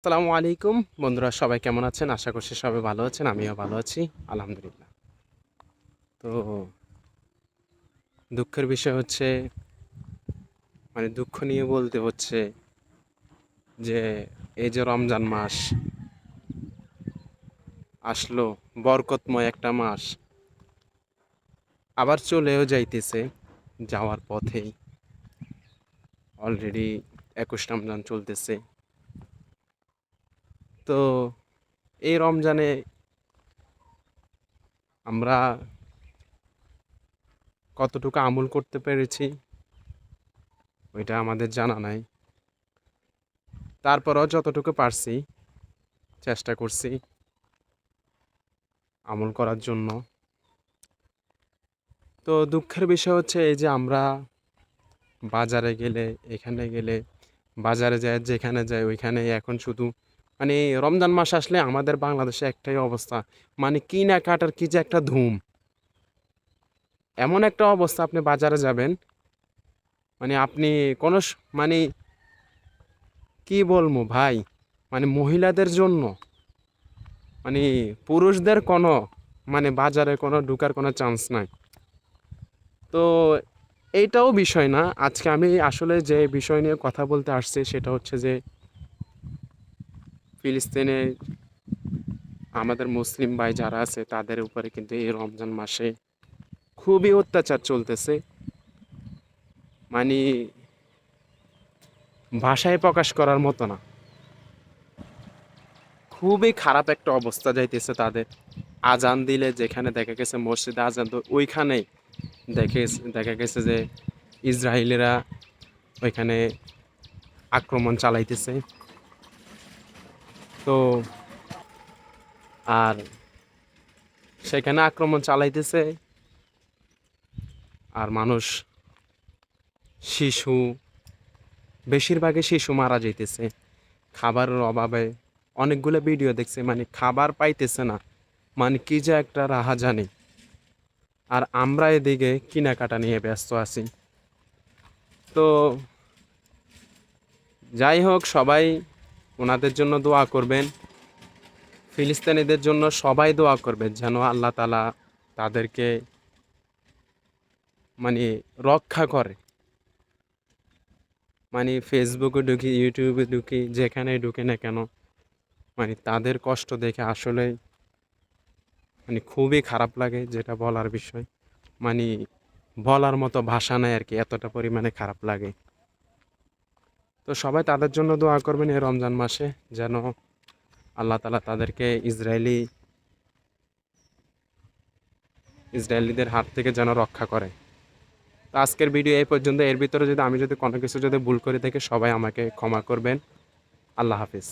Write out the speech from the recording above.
আসসালামু আলাইকুম। বন্ধুরা, সবাই কেমন আছেন? আশা করছি সবাই ভালো আছেন, আমিও ভালো আছি, আলহামদুলিল্লাহ। তো দুঃখের বিষয় হচ্ছে মানে দুঃখ নিয়ে বলতে হচ্ছে যে, এই যে রমজান মাস আসলো, বরকতময় একটা মাস, আবার চলেও যাইতেছে, যাওয়ার পথেই। অলরেডি একুশ রমজান চলতেছে। তো এই রমজানে আমরা কতটুকু আমল করতে পেরেছি, ওইটা আমাদের জানা নাই। তারপরও যতটুকু পারছি, চেষ্টা করছি আমল করার জন্য। তো দুঃখের বিষয় হচ্ছে এই যে আমরা বাজারে গেলে, এখানে গেলে, বাজারে যায়, যেখানে যায় ওইখানে এখন শুধু মানে রমজান মাস আসলে আমাদের বাংলাদেশে একটাই অবস্থা। মানে কি না কাটার, কি যে একটা ধুম। এমন একটা অবস্থা আপনি বাজারে যাবেন মানে আপনি কোনো মানে কি বলব ভাই? মানে মহিলাদের জন্য মানে পুরুষদের কোনো মানে বাজারে কোনো ঢুকার কোনো চান্স নাই। তো এইটাও বিষয় না। আজকে আমি আসলে যে বিষয় নিয়ে কথা বলতে আসছি সেটা হচ্ছে যে ফিলিস্তিনে আমাদের মুসলিম ভাই যারা আছে, তাদের উপরে কিন্তু এই রমজান মাসে খুবই অত্যাচার চলতেছে। মানে ভাষায় প্রকাশ করার মতো না। খুবই খারাপ একটা অবস্থা যাইতেছে তাদের। আজান দিলে যেখানে দেখা গেছে মসজিদে আজান তো ওইখানেই দেখে দেখা গেছে যে ইসরায়েলিরা ওইখানে আক্রমণ চালাইতেছে। তো আর সেখানে আক্রমণ চালাইতেছে। আর মানুষ, শিশু, বেশিরভাগই শিশু মারা যাইতেছে। খাবারের অভাবে অনেকগুলো ভিডিও দেখছে মানে খাবার পাইতেছে না। মানে কি যে একটা রাহা জানি। আর আমরা এদিকে কেনাকাটা নিয়ে ব্যস্ত আছি। তো যাই হোক, সবাই ওনাদের জন্য দোয়া করবেন। ফিলিস্তিনিদের জন্য সবাই দোয়া করবেন যেন আল্লাহ তালা তাদেরকে মানে রক্ষা করে। মানে ফেসবুকে ঢুকি, ইউটিউবে ঢুকি, যেখানে ঢুকে না কেন মানে তাদের কষ্ট দেখে আসলে মানে খুবই খারাপ লাগে যেটা বলার বিষয়। মানে বলার মতো ভাষা নাই আর কি, এতটা পরিমাণে খারাপ লাগে। তো সবাই তাদের জন্য দোয়া করবেন এই রমজান মাসে যেন আল্লাহ তালা তাদেরকে ইসরায়েলি ইসরায়েলিদের হাত থেকে যেন রক্ষা করে। তো আজকের ভিডিও এই পর্যন্ত। এর ভিতরে যদি আমি যদি কোনো কিছু যদি ভুল করে থাকি, সবাই আমাকে ক্ষমা করবেন। আল্লাহ হাফিজ।